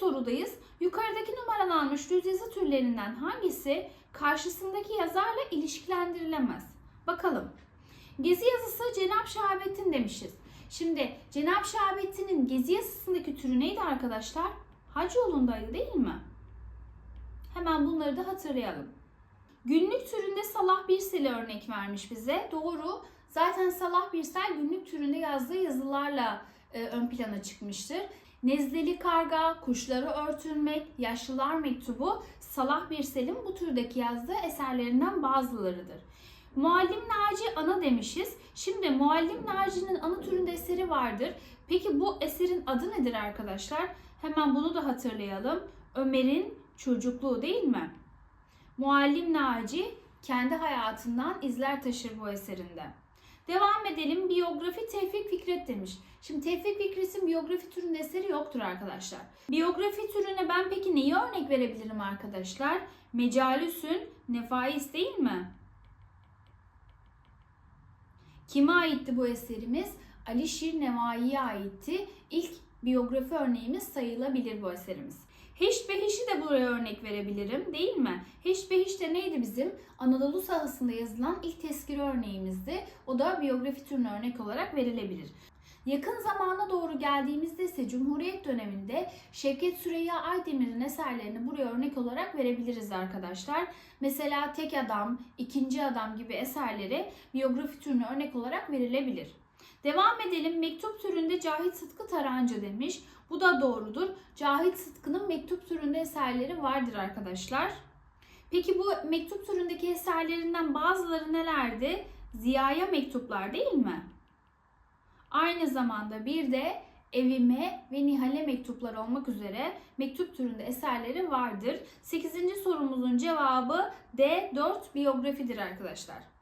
sorudayız. Yukarıdaki numaralanmış düz yazı türlerinden hangisi karşısındaki yazarla ilişkilendirilemez? Bakalım. Gezi yazısı Cenab Şahabettin demişiz. Şimdi Cenab Şahabettin'in gezi yazısındaki türü neydi arkadaşlar? Hac yolundaydı değil mi? Hemen bunları da hatırlayalım. Günlük türünde Salah Birsel'i örnek vermiş bize. Doğru. Zaten Salah Birsel günlük türünde yazdığı yazılarla e, ön plana çıkmıştır. Nezleli Karga, Kuşları Örtülmek, Yaşlılar Mektubu Salah Birsel'in bu türdeki yazdığı eserlerinden bazılarıdır. Muallim Naci ana demişiz. Şimdi Muallim Naci'nin ana türünde eseri vardır. Peki bu eserin adı nedir arkadaşlar? Hemen bunu da hatırlayalım. Ömer'in çocukluğu değil mi? Muallim Naci kendi hayatından izler taşır bu eserinde. Devam edelim. Biyografi Tevfik Demiş. Şimdi Tevfik Fikret'in biyografi türünde eseri yoktur arkadaşlar. Biyografi türüne ben peki neyi örnek verebilirim arkadaşlar? Mecalüsün Nefais değil mi? Kime aitti bu eserimiz? Ali Şir Nevai'ye aitti. İlk biyografi örneğimiz sayılabilir bu eserimiz. Heşt Behiş'i de buraya örnek verebilirim değil mi? Heşt Behiş de neydi bizim? Anadolu sahasında yazılan ilk tezkire örneğimizdi. O da biyografi türüne örnek olarak verilebilir. Yakın zamana doğru geldiğimizde ise Cumhuriyet döneminde Şevket Süreyya Aydemir'in eserlerini buraya örnek olarak verebiliriz arkadaşlar. Mesela Tek Adam, İkinci Adam gibi eserleri biyografi türüne örnek olarak verilebilir. Devam edelim. Mektup türünde Cahit Sıtkı Tarancı demiş. Bu da doğrudur. Cahit Sıtkı'nın mektup türünde eserleri vardır arkadaşlar. Peki bu mektup türündeki eserlerinden bazıları nelerdi? Ziya'ya mektuplar değil mi? Aynı zamanda bir de evime ve Nihal'e mektuplar olmak üzere mektup türünde eserleri vardır. 8. sorumuzun cevabı D4 biyografidir arkadaşlar.